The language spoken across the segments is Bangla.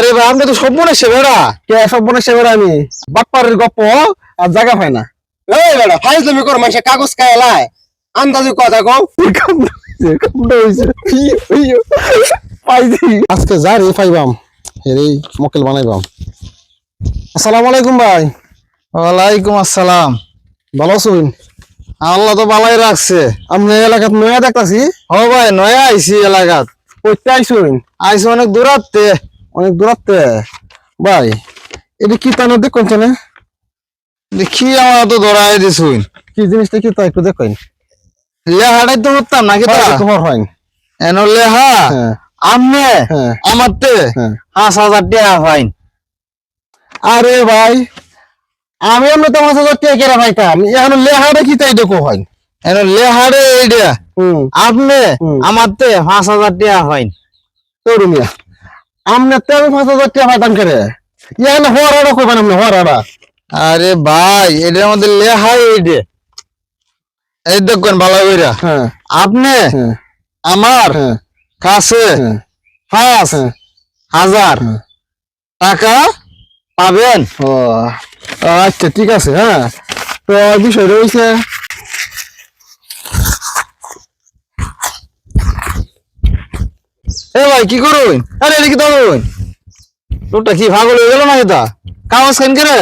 আরে ভাই আপনি তো সব মনে সেবেরা কে সব বনে সেবার আমি? বাটপারের গপ্প আর জায়গা পাই না। এই বেটা ফাইজ তুমি করো মানুষের কাগজ খায় লাই। আন্দাজি কথা কও। আজকে যা রে পাইবাম হেরে মকেল বানাইবাম আসসালামু আলাইকুম ভাই। ওয়ালাইকুম আসসালাম। ভালো আছেন আল্লাহ তো ভালোই রাখছে। আপনি এলাকাত নয়া দেখতাছি। ও ভাই নয়া আইছি এলাকাত। কইতে আইসুন আইছি অনেক দূরাতে অনেক দূরাতে ভাই এটা কি তানো দেখুন না দেখি আমার তো ধরাই দিছুন? কি জিনিসটা কি তা একটু দেখুন। লেহাটাই তো হতাম নাকি তা? খবর হয় এন লেহা? হ্যাঁ। আমনে? হ্যাঁ। আমার তে? হ্যাঁ। পাঁচ হাজার টাকা ফাইন। আরে ভাই আমি এমনি তো পাঁচ হাজার টাকা কেনা পাইতাম। এখন লেহাটা কি তাই দেখো হয় এন লেহারে এইটা আপনি। আমার তে পাঁচ হাজার টাকা ফাইন। তরুমিয়া আমনে পাঁচ হাজার টাকা পাইতাম কেরে? ইয়ান হওয়ার কইবেন আপনি হওয়ার আরে ভাই এটার মধ্যে এই দেখবেন ভালো কইরা। হ্যাঁ। আপনি হ্যাঁ। আমার হ্যাঁ। কাছে হ্যাঁ। পাঁচ। হাজার। টাকা পাবেন। ও আচ্ছা ঠিক আছে হ্যাঁ। তো বিষয় রয়েছে এ ভাই কি করুন? আরে এদিকে তো লোকটা কি ভাগল হয়ে গেল না এটা কাগজ কেন করে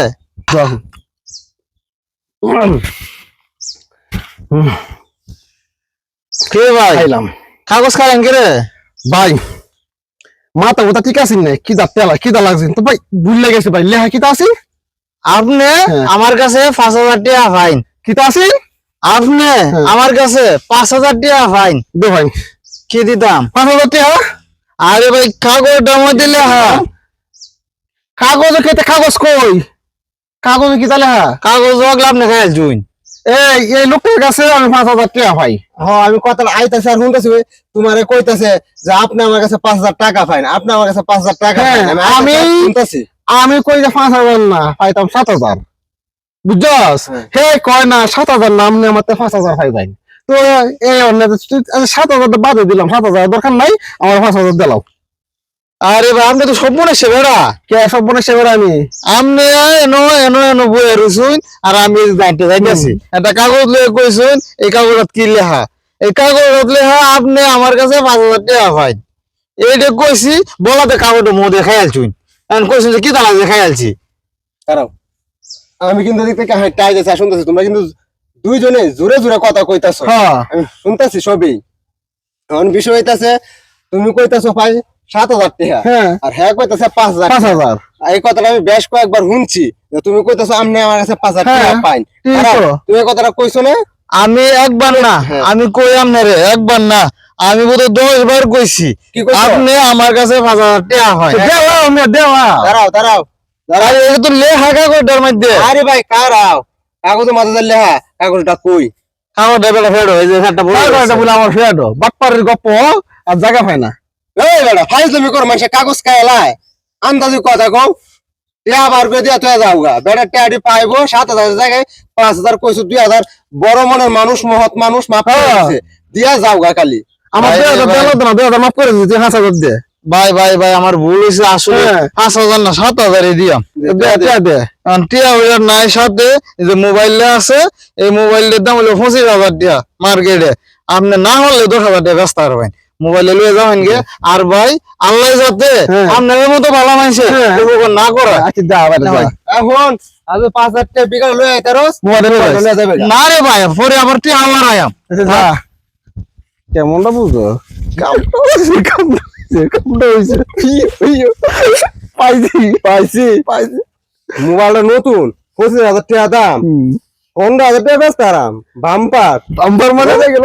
কে ভাই? খাইলাম। কাগজ কে রে ভাই মাথা মাথা ঠিক আছে না কি দা তেলা কি দা লাগছে? তো ভাই ভুল লেগেছে ভাই। লেহা কিতা আছে? আপনি হ্যাঁ। আমার কাছে পাঁচ হাজার টাকা ফাইন। কিতা আছে? আপনি হ্যাঁ। আমার কাছে পাঁচ হাজার টাকা ফাইন। দে ভাই। কি দিতাম? পাঁচ হাজার টাকা? আরে ভাই কাগজটার দিলে লেখা কাগজ খেতে কাগজ কই? কাগজ কি তাহলে হ্যাঁ কাগজ ওগুলো আপনি খাইল জুন এই এই লোকের কাছে আমি পাঁচ হাজার টাকা পাই। হ্যাঁ আমি কথা আইতাছে আর শুনতেছি তোমারে কইতাছে যে আপনি আমার কাছে পাঁচ হাজার টাকা পাইন। আপনি আমার কাছে পাঁচ হাজার টাকা হ্যাঁ, আমি- শুনতেছি। আমি কই যে পাঁচ হাজার না পাইতাম সাত হাজার। বুঝছস? হ্যাঁ। হে কয় না সাত হাজার নাম নিয়ে আমার পাঁচ হাজার পাই যাই তো এই সাত হাজার বাদে দিলাম সাত হাজার দরকার নাই আমার পাঁচ হাজার দিলাম আরে ভাই আপনি তো সব মনে সেবেরা কে সব বনে সেবার আমি? আপনি এনো এনো এনো বয়ে রইছুন আর আমি যাইতে যাইতেছি। একটা কাগজ লয়ে কইছুন এই কাগজত কি লেখা? এই কাগজত লেখা আপনি আমার কাছে পাঁচ হাজার টাকা পাই এইটা কইছি বলাতে কাগজটা মো দেখাই আলছুন এখন কইছেন যে কি দাঁড়া দেখাই আলছি দাঁড়াও। আমি কিন্তু দেখতে হাইটা আইতাছে শুনতেছি তোমরা কিন্তু দুইজনে জোরে জোরে কথা কইতাছো। হ্যাঁ। আমি শুনতেছি সবই। এখন বিষয় হইতাছে তুমি কইতাছো ভাই সাত হাজার টাকা। হ্যাঁ। আর হ্যাঁ কইতাছে পাঁচ হাজার পাঁচ টাকা। হাজার। এই কথাটা আমি বেশ কয়েকবার শুনছি তুমি কইতাছো আপনি আমার কাছে পাঁচ হাজার টাকা হ্যাঁ, পাইন দাঁড়াও, তো। তুমি কথাটা কইছো না? আমি একবার না। আমি কই আপনারে একবার না। আমি বোধ দশ বার কইছি? আপনি আমার কাছে পাঁচ হাজার টাকা হয়। দেওয়া আমি দেওয়া। দাঁড়াও দাঁড়াও। দাঁড়াও এটা তো লেখা কাগজটার মধ্যে। আরে ভাই কারাও কাগজে মাথা দিলে হ্যাঁ কাগজটা কই? কাগজটা বেলা ফেরো এই যে একটা বলে আমার ফেয়াটো বাটপারের গপ্প আর জায়গা পাই না। এই বেটা ফাইজ তুমি করো মানুষের কাগজ খায় লাই। আন্দাজি কথা কও টিয়া বার করে দিয়া তুই যাও গা। বেটা টিয়াটি পাইবো সাত হাজার জায়গায় পাঁচ হাজার কইছো দুই হাজার। বড় মনের মানুষ মহৎ মানুষ মাফ হ্যাঁ। দিয়া যাও গা কালি আমার। দেওয়া না মাফ করে দিতে হাজার দে ভাই ভাই ভাই আমার ভুল হয়েছে আসলে হ্যাঁ। পাঁচ হাজার না সাত হাজারই দিয়াম দে দে দে। কারণ টিয়া হাজার নাই সাথে এই যে মোবাইলটা আছে এই মোবাইলটার দাম হলো পঁচিশ হাজার টিয়া মার্কেটে। আপনি না হলে দশ হাজার টাকা ব্যস্ত পারবেন মোবাইলে লয়ে যাবেন গে আর ভাই আল্লাহ যাতে হ্যাঁ। আপনার মতো ভালো মানছে হ্যাঁ। না করে। আচ্ছা ভাই। যা এখন আজ পাঁচ হাজার টাকা বিঘা লয়ে গা। না। রে ভাই পরে আবার টিয়া আল্লাহ আয়াম আচ্ছা কেমনটা বুঝো হয়েছে পাইছি পাইছি পাইছি। মোবাইলটা নতুন পঁচিশ হাজার টাকা দাম। পনেরো হাজার টাকা ব্যস্ত আরাম বাম্পার আমার মনে গেল।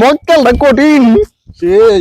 মক্কেলটা কঠিন। সেই